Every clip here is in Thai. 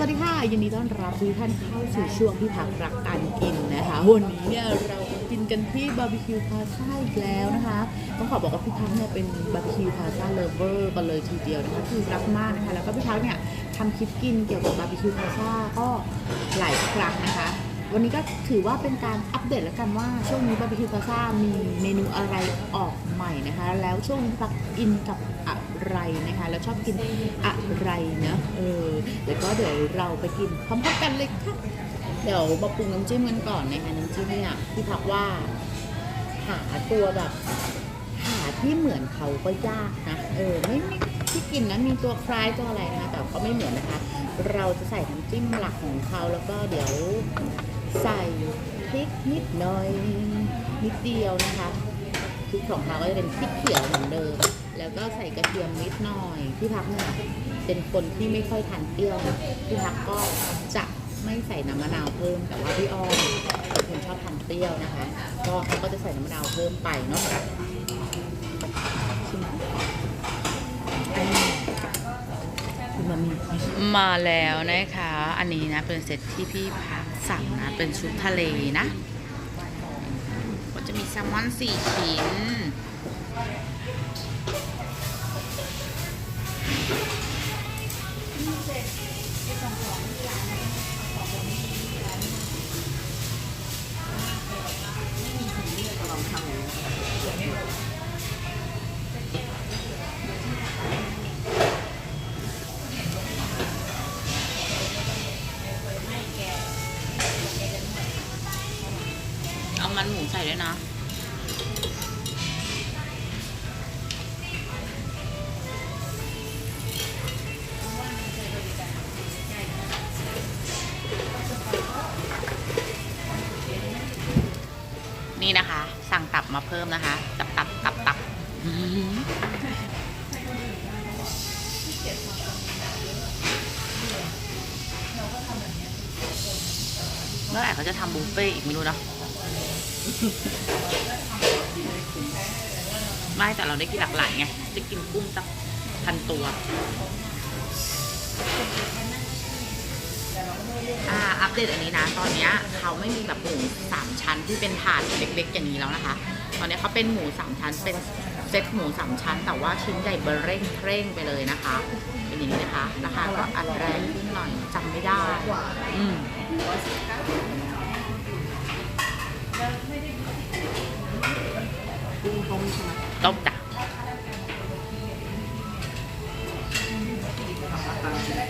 สวัสดีค่ะยินดีต้อนรับทุกท่านเข้าสู่ช่วงที่พักรักการกินนะคะวันนี้เนี่ยเรากินกันที่บาร์บีคิวพาซ่าอีกแล้วนะคะต้องขอบอกว่าพี่พักเนี่ยเป็นบาร์บีคิวพาซ่าเลเวอร์กันเลยทีเดียวนะคะคือรักมากนะคะแล้วก็พี่พักเนี่ยทำคลิปกินเกี่ยวกับบาร์บีคิวพาซ่าก็หลายครั้งนะคะวันนี้ก็ถือว่าเป็นการอัปเดตแล้วกันว่าช่วงนี้บาร์บีคิวพาซ่ามีเมนูอะไรออกใหม่นะคะ แล้วช่วงนี้พักอินกับ ไรนะคะ แล้วชอบกินอะไรนะเออแล้วก็เดี๋ยวเราไปกินพร้อมๆกันเลยค่ะเดี๋ยวมาปรุงน้ำจิ้มกันก่อนนะคะน้ำจิ้มเนี่ยพี่พักว่า หาตัวแบบหาที่เหมือนเขาก็ยากนะเออไม่ไม่ที่กินนะมีตัวคล้ายตัวอะไรนะคะแต่ก็ไม่เหมือนนะคะ เราจะใส่น้ำจิ้มหลักของเขาแล้วก็เดี๋ยวใส่พริกนิดหน่อยนิดเดียวนะคะพริกของเขาก็จะเป็นพริกเขียวเหมือนเดิม แล้วก็ใส่กระเทียมนิดหน่อยพี่พักเนี่ยเป็นคนที่ไม่ค่อยทานเปรี้ยวพี่พักก็จะไม่ใส่น้ำมะนาวเพิ่ม แต่ว่าพี่อ้อมเป็นคนชอบทานเปรี้ยวนะคะ ก็เขาก็จะใส่น้ำมะนาวเพิ่มไปเนาะมอันนี้คือมันมีมาแล้วนะคะ อันนี้นะเป็นเซตที่พี่พักสั่งนะ เป็นชุดทะเลนะ ก็จะมีแซลมอนสี่ชิ้น เอามันหมูใส่ด้วยนะ พิ่มนะคะตับตับตับตับอื้อหือเมื่อไหร่เขาจะทำบุฟเฟ่อีกไม่รู้เนาะไม่แต่เราได้กินหลากหลายไงได้กินกุ้งสักพันตัวอ่าอัปเดตอันนี้นะ ตอนนี้เขาไม่มีแบบหมูสามชั้นที่เป็นถาดเล็กๆอย่างนี้แล้วนะคะ ตอนนี้เขาเป็นหมูสามชั้น เป็นเซ็ตหมูสามชั้น แต่ว่าชิ้นใหญ่เบอร์เร่งเร่งไปเลยนะคะ เป็นอย่างนี้นะคะ ราคาก็อัดแรงขึ้นหน่อยจำไม่ได้อืมกุ้งต้มใช่ไหมต้มจ้ะ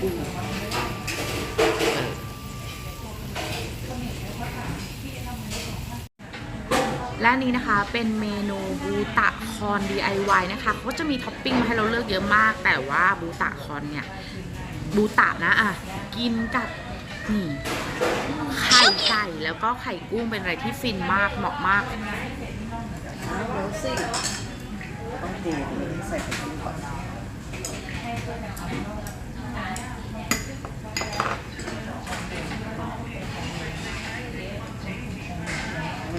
กุ้ง และนี้นะคะเป็นเมนูบูตะคอน DIY นะคะเขาจะมีท็อปปิ้งมาให้เราเลือกเยอะมาก แต่ว่าบูตะคอนเนี่ยบูตะนะอะกินกับนี่ไข่ไก่แล้วก็ไข่กุ้งเป็นอะไรที่ฟินมากเหมาะมากแล้วสิต้องปรุงอันนี้ใส่ไข่กุ้งก่อน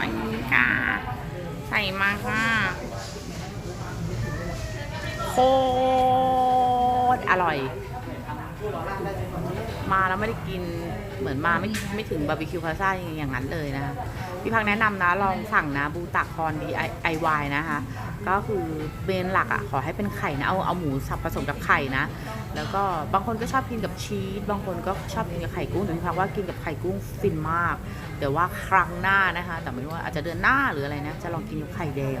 อันนี้ค่ะ ใส่มาค่ะ โคตรอร่อย มาแล้วไม่ได้กินเหมือนมาไม่ไม่ถึงบาร์บีคิวพาซ่าอย่างนั้นเลยนะคะพี่พักแนะนำนะ ลองสั่งนะบูตักคอนดีไอวายนะคะ ก็คือเบนหลักอะ ขอให้เป็นไข่นะ เอาเอาหมูสับผสมกับไข่นะ แล้วก็บางคนก็ชอบกินกับชีสบางคนก็ชอบกินกับไข่กุ้งแต่พี่พักว่ากินกับไข่กุ้งฟินมาก เดี๋ยวว่าครั้งหน้านะคะ แต่ไม่รู้ว่าอาจจะเดือนหน้าหรืออะไรนะ จะลองกินกับไข่แดง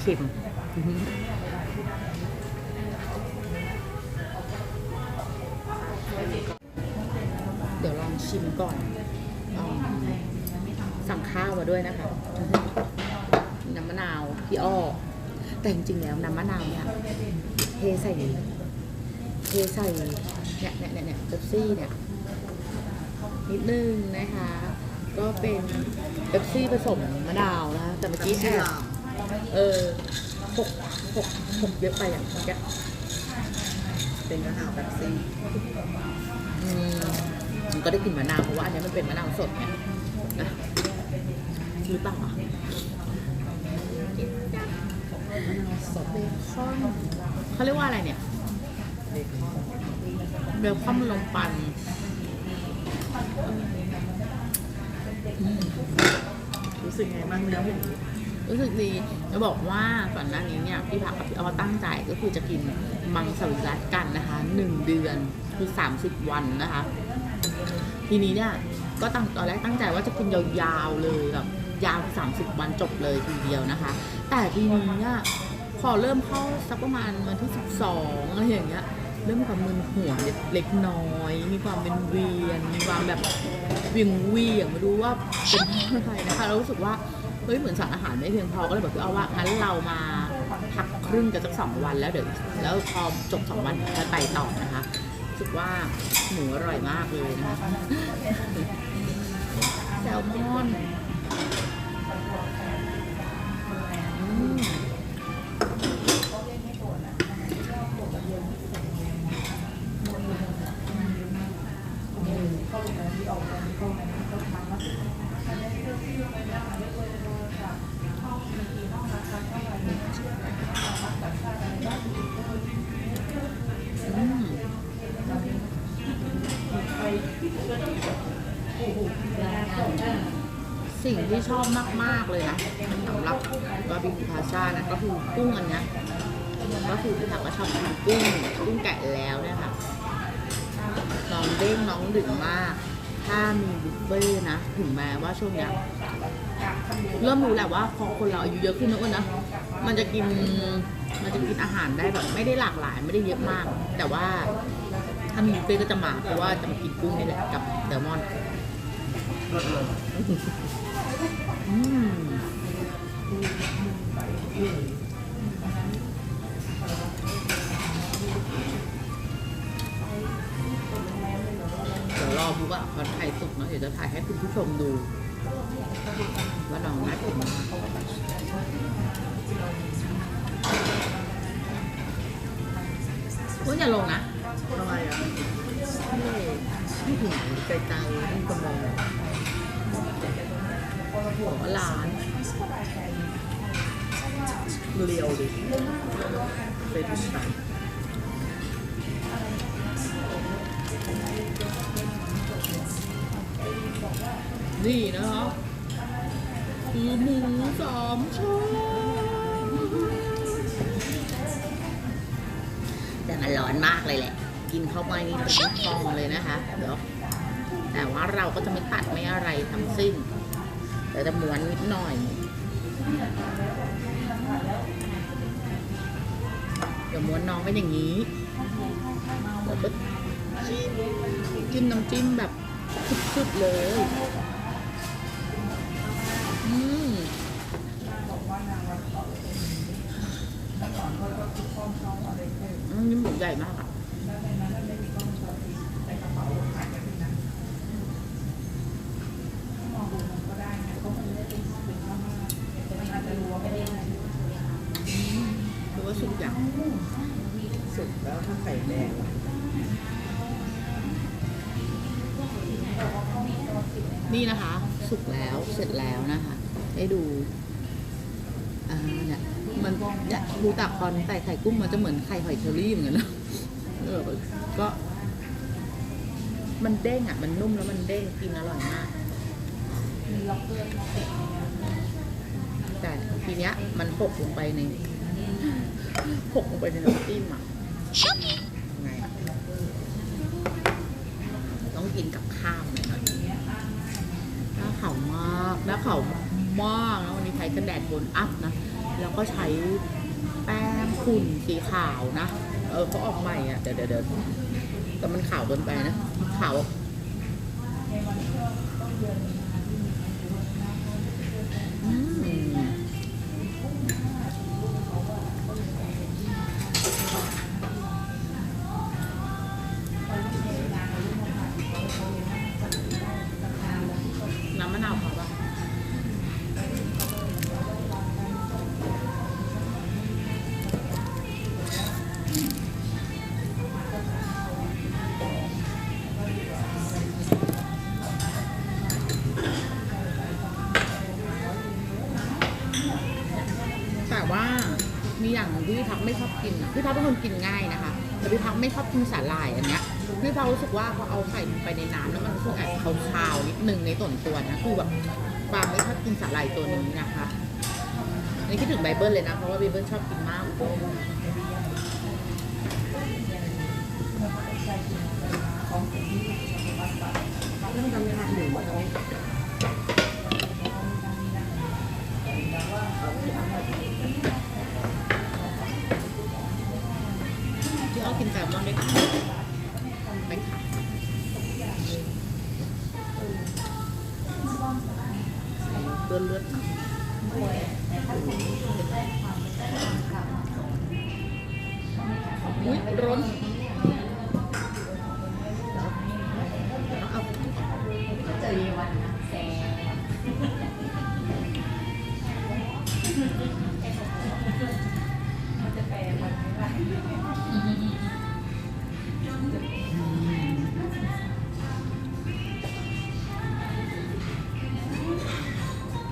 เค็มเดี๋ยวลองชิมก่อนอสั่งข้าวมาด้วยนะคะน้ำมะนาวพี่อ้อแต่จริงๆแล้วน้ำมะนาวเนี่ยเทใส่ เทใส่เนี่ยเนี่ยเนี่ยเนี่ยเบปซี่เนี่ยนิดนึงนะคะ ก็เป็นเบปซี่ผสมมะนาวนะคะแต่เมื่อกี้แอบเออหกหกหกเยอะไปอย่างเมื่อกี้เป็นมะนาวแบบซี่อืมมันก็ได้กลิ่นมะนาวเพราะว่าอันนี้มันเป็นมะนาวสดไงนะหรือเปล่าอะสดเบคอนเขาเรียกว่าอะไรเนี่ย เบคอนเบคอนลงปันรู้สึกไงบ้างเนื้อหมูรู้สึกดีจะบอกว่าก่อนหน้านี้เนี่ยพี่พักกับพี่ออตั้งใจก็คือจะกินมังสวิรัตกันนะคะหนึ่งเดือนคือสามสิบวันนะคะ ทีนี้เนี่ยก็ตั้งตอนแรกตั้งใจว่าจะกินยาวๆเลยแบบยาวสามสิบวันจบเลยทีเดียวนะคะ แต่ทีนี้เนี่ยพอเริ่มเข้าสักประมาณวันที่สิบสองอะไรอย่างเงี้ย เริ่มมีความมึนหัวเล็กน้อย มีความเป็นเวียน มีความแบบวียงวีอย่างไม่รู้ว่าเป็นอะไรนะคะเรารู้สึกว่าเฮ้ยเหมือนสารอาหารไม่เพียงพอก็เลยบอกพี่เอาว่างั้นเรามาพักครึ่งกันสักสองวันแล้วเดี๋ยวแล้วพอจบสองวันค่อยไปต่อนะคะรู้สึกว่าหมูอร่อยมากเลยนะคะแซลมอน สิ่งที่ชอบมาก ๆ เลยนะสำหรับบาร์บีคิวพาซ่านะก็คือกุ้งอันเนี้ยก็คือพี่ถักก็ชอบทานกุ้งกุ้งแกะแล้วเนี่ยค่ะน้องเด้งน้องดึงมาก ถ้ามีบุฟเฟ่นะถึงแม้ว่าช่วงเนี้ยเริ่มรู้แหละว่าพอคนเราอายุเยอะขึ้นนะอ้นนะมันจะกินมันจะกินอาหารได้แบบไม่ได้หลากหลายไม่ได้เยอะมาก แต่ว่าถ้ามีบุฟเฟ่ก็จะมาเพราะว่าจะมากินกุ้งนี่แหละกับแซลมอนลดลงอืม เดี๋ยวรอบุ๊กอะวันถ่ายสุกเนาะเดี๋ยวจะถ่ายให้คุณผู้ชมดู ว่าน้องน่ากินมากว่าอย่าลงนะทำไมอะไม่ถึงไกลๆนี่ก็มอง หัวร้านเรียวดิเป็นไปนี่นะคะคือหมูสามชั้นแต่มันร้อนมากเลยแหละ กินเข้าไปนี่เป็นฟองเลยนะคะ เดี๋ยวแต่ว่าเราก็จะไม่ตัดไม่อะไรทั้งสิ้น แต่จะม้วนนิดหน่อย เดี๋ยวม้วนน้องเป็นอย่างนี้แล้วก็จิ้มจิ้มน้ำจิ้มแบบสุดๆเลย อืมอืมนี่หมูใหญ่มากอะ นี่นะคะ สุกแล้วเสร็จแล้วนะคะ ให้ดูอ่าเนี่ยมันเนี่ยดูตากคอนใส่ไข่กุ้งมันจะเหมือนไข่หอยเชอรี่เหมือนกันนะเออก็ มันเด้งอะ มันนุ่มแล้วมันเด้งกินอร่อยมากแต่ทีเนี้ย มันหกลงไปในหกลงไปในน้ำจิ้มอะ บนอัพนะ แล้วก็ใช้แป้งฝุ่นสีขาวนะ เออเขาออกใหม่อะ เดี๋ยวเดี๋ยวเดี๋ยวแต่มันขาวเกินไปนะ ขาวอืม มีอย่างหนึ่งที่พี่พักไม่ชอบกินอะพี่พักเป็นคนกินง่ายนะคะ แต่พี่พักไม่ชอบกินสาหร่ายอันเนี้ยพี่พักรู้สึกว่าพอเอาใส่ลงไปในน้ำแล้วมันรู้สึกแอบคาวๆนิดนึงในส่วนตัวนะคือแบบปางไม่ชอบกินสาหร่ายตัวนี้นะคะอันนี่คิดถึงไบเบิลเลยนะเพราะว่าไบเบิลชอบกินมากต้องทำงานหนึ่งวัน เจอวันแซ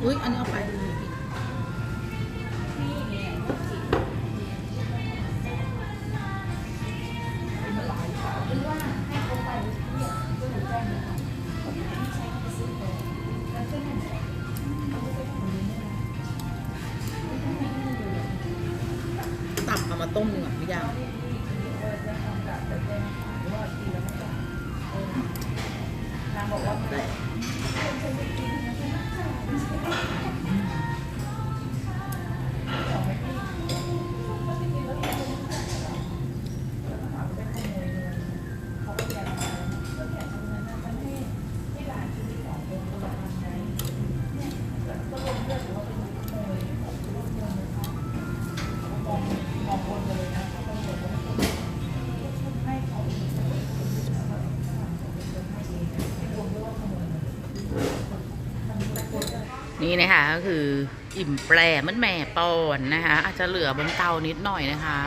อุ้ยอันนี้เอาไปตับเอามาต้มหนึ่งอะพี่ ยาง นี่นะคะก็คืออิ่มแปรมันแหม่ปอนนะคะ อาจจะเหลือบนเตานิดหน่อยนะคะ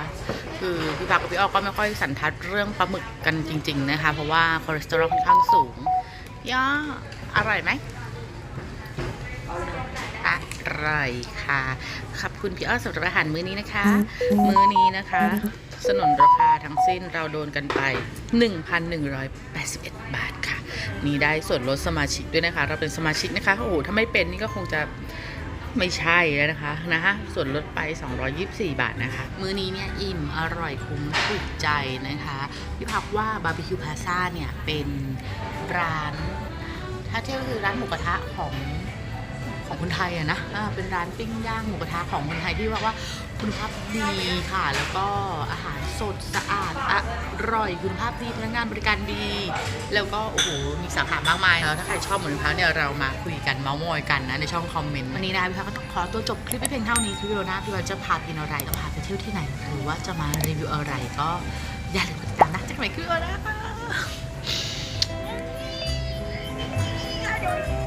คือพี่พักกับพี่ออกก็ไม่ค่อยสันทัดเรื่องปลาหมึกกันจริง ๆนะคะ เพราะว่าคอเลสเตอรอลค่อนข้างสูงพี่อออร่อยไหมอร่อยค่ะขอบคุณพี่อ้อสำหรับอาหารมื้อนี้นะคะ มื้อนี้นะคะ สนนราคาทั้งสิ้นเราโดนกันไป 1,181 บาทค่ะ นี่ได้ส่วนลดสมาชิกด้วยนะคะ เราเป็นสมาชิกนะคะโอ้โหถ้าไม่เป็นนี่ก็คงจะไม่ใช่แล้วนะคะนะฮะส่วนลดไป 224 บาทนะคะ มื้อนี้เนี่ยอิ่มอร่อยคุ้มถูกใจนะคะพี่พักว่าบาร์บีคิวพาซ่าเนี่ยเป็นร้าน ถ้าเทียบก็คือร้านหมูกระทะของของคนไทยอะนะอ่าเป็นร้านปิ้งย่างหมูกระทะของคนไทยที่ว่าว่า คุณภาพดีค่ะ แล้วก็อาหารสดสะอาดอร่อยคุณภาพดีพนักงานบริการดี แล้วก็โอ้โหมีสาขามากมายแล้วถ้าใครชอบเหมือนพักเนี่ยเรามาคุยกันเมาส์มอยกันนะในช่องคอมเมนต์วันนี้นะคะพี่พักก็ต้องขอตัวจบคลิปไม่เพียงเท่านี้คือวิดีโอหน้าพี่พักจะพาไปอะไรจะพาไปเที่ยวที่ไหนหรือว่าจะมารีวิวอะไรก็อย่าลืมติดตามนะจากไหนคลิปวิดีโอนะคะ